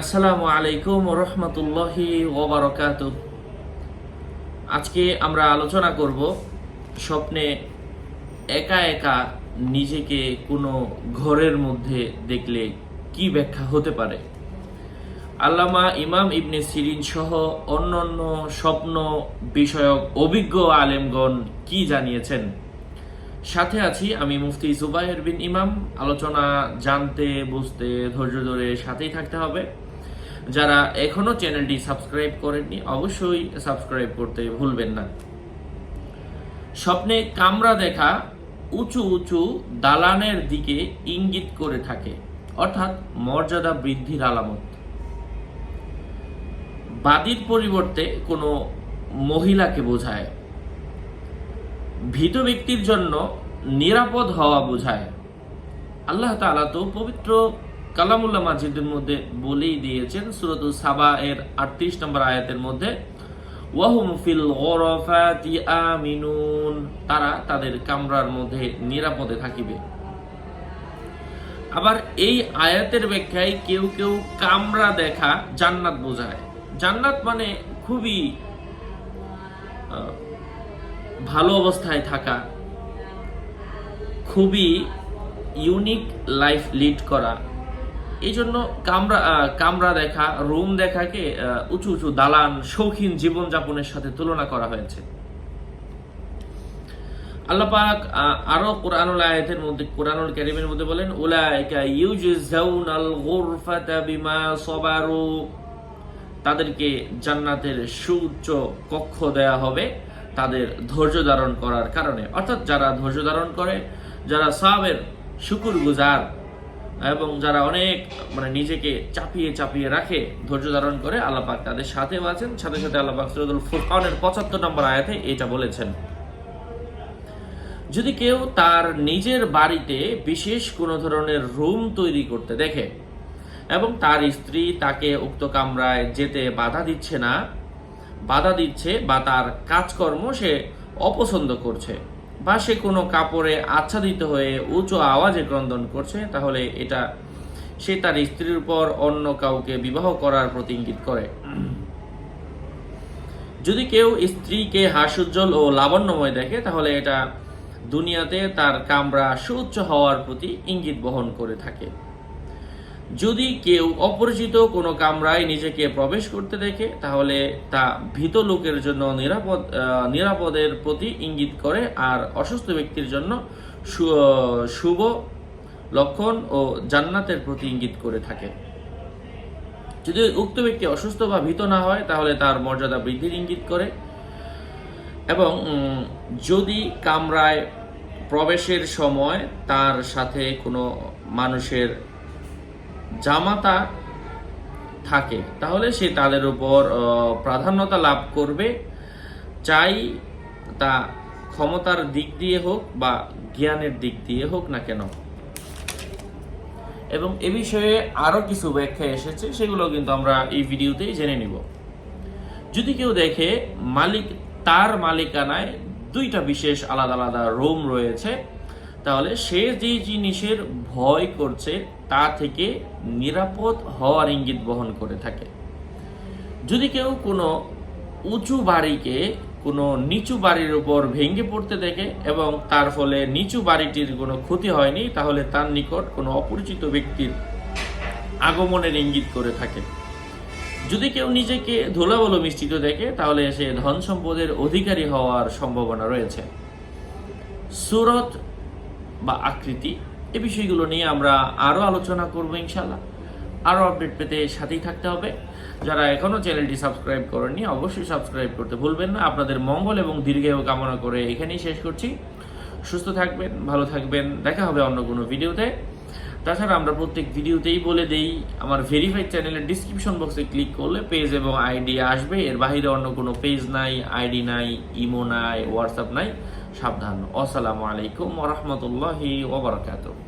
আসসালামু আলাইকুম রহমতুল্লাহি ওবরকাত আজকে আমরা আলোচনা করব স্বপ্নে একা একা নিজেকে কোনো ঘরের মধ্যে দেখলে কি ব্যাখ্যা হতে পারে? আল্লামা ইমাম ইবনে সিরিন সহ অন্যান্য স্বপ্ন বিষয়ক অভিজ্ঞ আলেমগণ কি জানিয়েছেন? সাথে আছি আমি মুফতি জুবাইর বিন ইমাম। আলোচনা জানতে, বুঝতে, ধৈর্য ধরে সাথেই থাকতে হবে। যারা এখনও চ্যানেলটি সাবস্ক্রাইব করেননি, অবশ্যই সাবস্ক্রাইব করতে ভুলবেন না। স্বপ্নে কামরা দেখা উঁচু উঁচু দালানের দিকে ইঙ্গিত করে থাকে, অর্থাৎ মর্যাদা বৃদ্ধির আলামত। বাদীর পরিবর্তে কোনো মহিলাকে বোঝায়। ভীত ব্যক্তির জন্য নিরাপদ হওয়া বোঝায়। আল্লাহ তাআলা তো পবিত্র কালামুল্লাহ মাজিদের মধ্যে বলেই দিয়েছেন সুরতুল সাবা এর আটত্রিশ নম্বর আয়াতের মধ্যে, ওয়াহুম ফিল গরফাতি আমিনুন তারা তাদের কামরার মধ্যে নিরাপদে থাকিবে। আবার এই আয়াতের ব্যাখ্যায় কেউ কেউ কামরা দেখা জান্নাত বোঝায়। জান্নাত মানে খুবই ভালো অবস্থায় থাকা, খুবই ইউনিক লাইফ লিড করা এই জন্য কামরা কামরা দেখা, রুম দেখাকে উঁচু উঁচু দালান, শৌখিন জীবনযাপনের সাথে তুলনা করা হয়েছে। আল্লাহ পাক আরও কোরআনুল আয়াতের মধ্যে, কোরআনুল কারীমের মধ্যে বলেন, উলাইকা গুরফাতা বিমা সাবারু। তাদেরকে জান্নাতের সুউচ্চ কক্ষ দেয়া হবে তাদের ধৈর্য ধারণ করার কারণে। অর্থাৎ যারা ধৈর্য ধারণ করে, যারা সাবের শুকুর গুজার এবং যারা অনেক মানে নিজেকে চাপিয়ে চাপিয়ে রাখে, ধৈর্য ধারণ করে আল্লাহ পাক তাদের সাথেও আছেন। সাথে সাথে আল্লাহ পাক সুরাতুল ফুরকানের পঁচাত্তর নম্বর আয়াতে এটা বলেছেন। যদি কেউ তার নিজের বাড়িতে বিশেষ কোনো ধরনের রুম তৈরি করতে দেখে এবং তার স্ত্রী তাকে উক্ত কামরায় যেতে বাধা দিচ্ছে না, বাধা দিচ্ছে বা তার কাজকর্ম সে অপছন্দ করছে বা সে কোনো কাপড়ে আচ্ছাদিত হয়ে উঁচু আওয়াজে ক্রন্দন করছে, তাহলে এটা সে তার স্ত্রীর উপর অন্য কাউকে বিবাহ করার প্রতি ইঙ্গিত করে। যদি কেউ স্ত্রীকে হাস্যোজ্জ্বল ও লাবণ্যময় দেখে, তাহলে এটা দুনিয়াতে তার কামরা সুউচ্চ হওয়ার প্রতি ইঙ্গিত বহন করে থাকে। যদি কেউ অপরিচিত কোনো কামরায় নিজেকে প্রবেশ করতে দেখে, তাহলে তা ভীত লোকের জন্য নিরাপদ নিরাপদের প্রতি ইঙ্গিত করে আর অসুস্থ ব্যক্তির জন্য শুভ লক্ষণ ও জান্নাতের প্রতি ইঙ্গিত করে থাকে। যদি উক্ত ব্যক্তি অসুস্থ বা ভীত না হয়, তাহলে তার মর্যাদা বৃদ্ধির ইঙ্গিত করে। এবং যদি কামরায় প্রবেশের সময় তার সাথে কোনো মানুষের জামাতা থাকে, তাহলে সে তাদের উপর প্রাধান্যতা লাভ করবে। চাই তা ক্ষমতার দিক দিয়ে হোক বা জ্ঞানের দিক দিয়ে হোক না কেন। এবং এ বিষয়ে আরও কিছু ব্যাখ্যা এসেছে, সেগুলো কিন্তু আমরা এই ভিডিওতেই জেনে নিব। যদি কেউ দেখে, মালিক, তার মালিকানায় দুইটা বিশেষ আলাদা আলাদা রুম রয়েছে তাহলে সে যে জিনিসের ভয় করছে, তা থেকে নিরাপদ হওয়ার ইঙ্গিত বহন করে থাকে। যদি কেউ কোনো উঁচু বাড়িকে কোনো নিচু বাড়ির উপর ভেঙে পড়তে দেখে এবং তার ফলে নিচু বাড়িটির কোনো ক্ষতি হয়নি, তাহলে তার নিকট কোনো অপরিচিত ব্যক্তির আগমনের ইঙ্গিত করে থাকে। যদি কেউ নিজেকে ধুলাবলো মিশ্রিত দেখে, তাহলে সে ধন সম্পদের অধিকারী হওয়ার সম্ভাবনা রয়েছে। সুরত বা আকৃতি, এ বিষয়গুলো নিয়ে আমরা আরও আলোচনা করব ইনশাল্লাহ আরও আপডেট পেতে সাথেই থাকতে হবে। যারা এখনও চ্যানেলটি সাবস্ক্রাইব করেননি, অবশ্যই সাবস্ক্রাইব করতে ভুলবেন না। আপনাদের মঙ্গল এবং দীর্ঘায়ু কামনা করে এখানেই শেষ করছি। সুস্থ থাকবেন, ভালো থাকবেন। দেখা হবে অন্য কোনো ভিডিওতে। তাছাড়া আমরা প্রত্যেক ভিডিওতেই বলে দেই, আমার ভেরিফাইড চ্যানেলের ডিসক্রিপশন বক্সে ক্লিক করলে পেজ এবং আইডি আসবে। এর বাইরে অন্য কোনো পেজ নাই আইডি নাই ইমো নাই হোয়াটসঅ্যাপ নাই। সাবধান। আসসালামু আলাইকুম ওরহমতুল্লাহি ওবরাকাতুহ